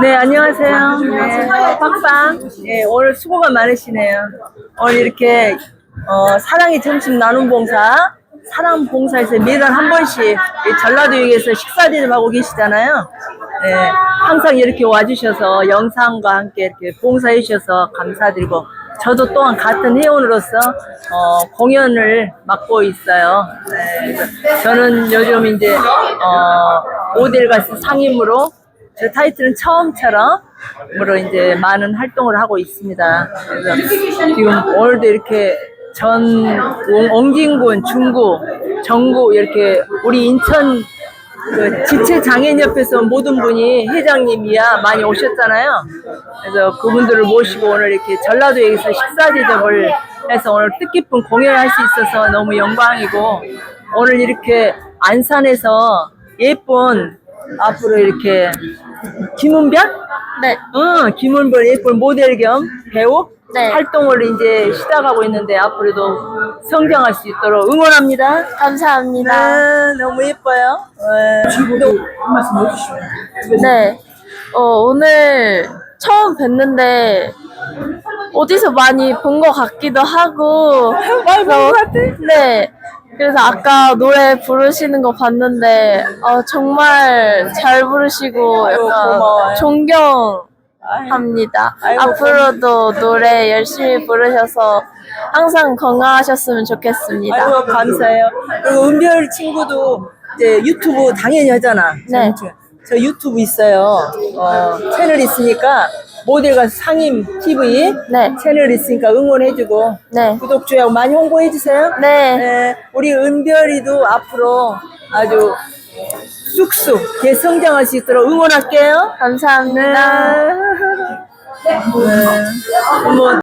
네, 안녕하세요. 네, 빡빡. 네, 오늘 수고가 많으시네요. 오늘 이렇게, 어, 사랑의 점심 나눔 봉사, 사랑 봉사에서 매달 한 번씩 이 전라도역에서 식사 대접하고 계시잖아요. 네, 항상 이렇게 와주셔서 영상과 함께 이렇게 봉사해 주셔서 감사드리고, 저도 또한 같은 회원으로서 어, 공연을 맡고 있어요. 네, 저는 요즘 이제 어, 모델 가수 상임으로 제 타이틀은 처음처럼 으로 이제 많은 활동을 하고 있습니다. 그래서 지금 오늘도 이렇게 전 옹- 옹진군, 중구, 정구 이렇게 우리 인천 그 지체 장애인 옆에서 모든 분이 회장님이야 많이 오셨잖아요. 그래서 그분들을 모시고 오늘 이렇게 전라도에서 식사 대접을 해서 오늘 뜻깊은 공연을 할수 있어서 너무 영광이고 오늘 이렇게 안산에서 예쁜 앞으로 이렇게 김은별? 네. 응, 김은별 예쁜 모델 겸 배우 네. 활동을 이제 시작하고 있는데 앞으로도 성장할 수 있도록 응원합니다. 감사합니다. 네, 너무 예뻐요. 네. 한 말씀 해주시죠. 네. 어, 오늘 처음 뵀는데 어디서 많이 본 것 같기도 하고. 많이 본것 같아? 네. 그래서 아까 노래 부르시는 거 봤는데 어, 정말 잘 부르시고 약간 고마워요. 존경합니다. 앞으로도 노래 열심히 부르셔서 항상 건강하셨으면 좋겠습니다. 아이고, 감사해요. 그리고 은별 친구도 이제 유튜브 당연히 하잖아. 네. 저 유튜브 있어요. 어, 채널 있으니까 모델 가수 상임 TV 네. 채널 있으니까 응원해주고 네. 구독, 좋아요 많이 홍보해주세요. 네. 네, 우리 은별이도 앞으로 아주 쑥쑥 개성장할 수 있도록 응원할게요. 감사합니다. 네. 네. 어머,